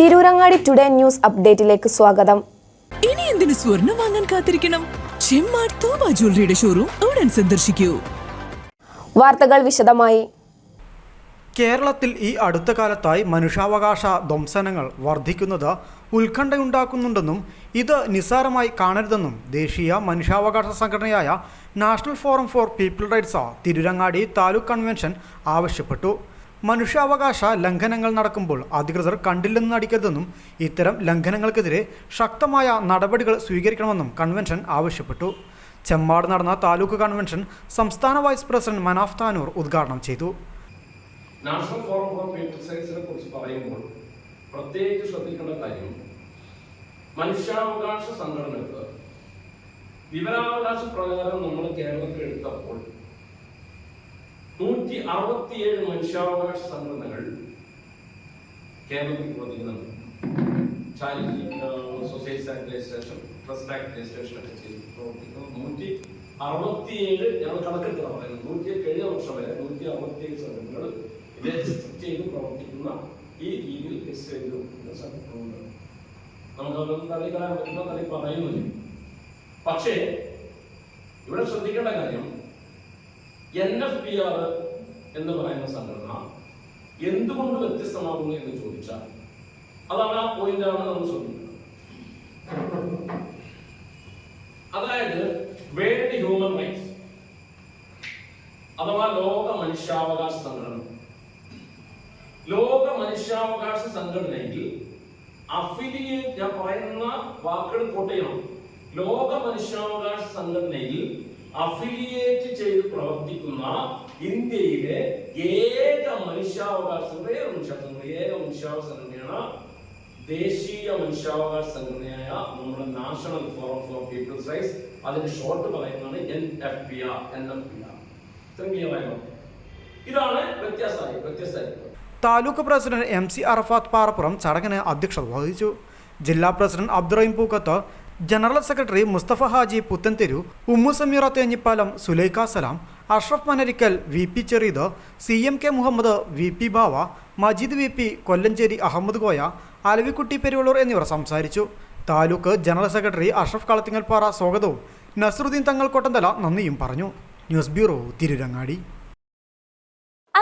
Tirurangadi today news അപ്ഡേറ്റിലേക്ക് സ്വാഗതം. ഇനി എന്തിനു സ്വർണം വാങ്ങാൻ കാത്തിരിക്കണം? ചെമ്മാട് തോമ ജ്വല്ലറിയുടെ ഷോറൂം ഉടൻ സന്ദർശിക്കൂ. വാർത്തകൾ വിശദമായി. കേരളത്തിൽ ഈ അടുത്ത കാലത്തായി മനുഷ്യാവകാശ ധ്വംസനങ്ങൾ വർദ്ധിക്കുന്നത് ഉത്കണ്ഠയുണ്ടാക്കുന്നുണ്ടെന്നും ഇത് നിസ്സാരമായി കാണരുതെന്നും ദേശീയ മനുഷ്യാവകാശ സംഘടനയായ national forum for people rights Tirurangadi taluk convention ആവശ്യപ്പെട്ടു. മനുഷ്യാവകാശ ലംഘനങ്ങൾ നടക്കുമ്പോൾ അധികൃതർ കണ്ടില്ലെന്ന് നടിക്കരുതെന്നും ഇത്തരം ലംഘനങ്ങൾക്കെതിരെ ശക്തമായ നടപടികൾ സ്വീകരിക്കണമെന്നും കൺവെൻഷൻ ആവശ്യപ്പെട്ടു. ചെമ്മാട് നടന്ന താലൂക്ക് കൺവെൻഷൻ സംസ്ഥാന വൈസ് പ്രസിഡന്റ് മനാഫ് താനൂർ ഉദ്ഘാടനം ചെയ്തു. നാഷണൽ ഫോറം ഫോർ സയൻസിനെ കുറിച്ച് പറയുമ്പോൾ പ്രത്യേകിച്ച് ശ്രദ്ധിക്കേണ്ട കാര്യം മനുഷ്യാവകാശ സംഘടനകൾ വിവരാവകാശ പ്രകാരം നമ്മൾ കേരളത്തിൽ എടുത്തപ്പോൾ നൂറ്റി അറുപത്തിയേഴ് മനുഷ്യാവകാശ സംഘടനകൾ കേരളത്തിൽ പ്രവർത്തിക്കുന്നുണ്ട്. സൊസൈറ്റി രജിസ്ട്രേഷൻ ട്രസ്റ്റ് രജിസ്ട്രേഷൻ പ്രവർത്തിക്കുന്നു. ഈ രീതിയിൽ പറയുന്നില്ല പക്ഷേ ഇവിടെ ശ്രദ്ധിക്കേണ്ട കാര്യം എൻ എഫ് പി ആർ എന്ന് പറയുന്ന സംഘടന എന്തുകൊണ്ട് വ്യത്യസ്തമാകുന്നു എന്ന് ചോദിച്ചാൽ അതാണ് ആ പോയിന്റാണ് നമ്മൾ ശ്രദ്ധിക്കുന്നത്. അതായത് വേൾഡ് ഹ്യൂമൻ റൈറ്റ്സ് അഥവാ ലോക മനുഷ്യാവകാശ സംഘടന. ലോക മനുഷ്യാവകാശ സംഘടനയിൽ അഫിലിയേറ്റ് ഞാൻ പറയുന്ന വാക്കുകൾ കോട്ടയാണ് ലോക മനുഷ്യാവകാശ സംഘടനയിൽ അഫിലിയേറ്റ് ചെയ്ത് പ്രവർത്തിക്കുന്ന ഇന്ത്യയിലെ ഏക മനുഷ്യാവകാശ സംഘടന ഏക മനുഷ്യാവകാശ സംഘടനയാണ് ദേശീയ മനുഷ്യാവകാശ സംഘടനയായ നമ്മുടെ national forum for people's rights. അതിന്റെ ഷോർട്ട് പറയുന്നതാണ് N F P R N F P R ഇതാണ് വ്യത്യാസമായി വ്യത്യസ്തമായി taluk president M C Arafath Parappuram ചടങ്ങിന് അധ്യക്ഷത വഹിച്ചു. ജില്ലാ president Abdurahim Pookkath general secretary Mustafa Haji Puthentheru Ummu Sameera Thenhipalam Sulaikha Salam Ashraf Manarikkal V P Chereed C M K Muhammad V P Bava Majeed V P Kollancheri Ahmed Koya Alavikutty Peruvallur എന്നിവർ സംസാരിച്ചു. Taluk general secretary Ashraf Kalathingalpara സ്വാഗതവും നസറുദ്ദീൻ തങ്ങൾ കൊട്ടന്തല നന്ദിയും പറഞ്ഞു. News bureau Tirurangadi.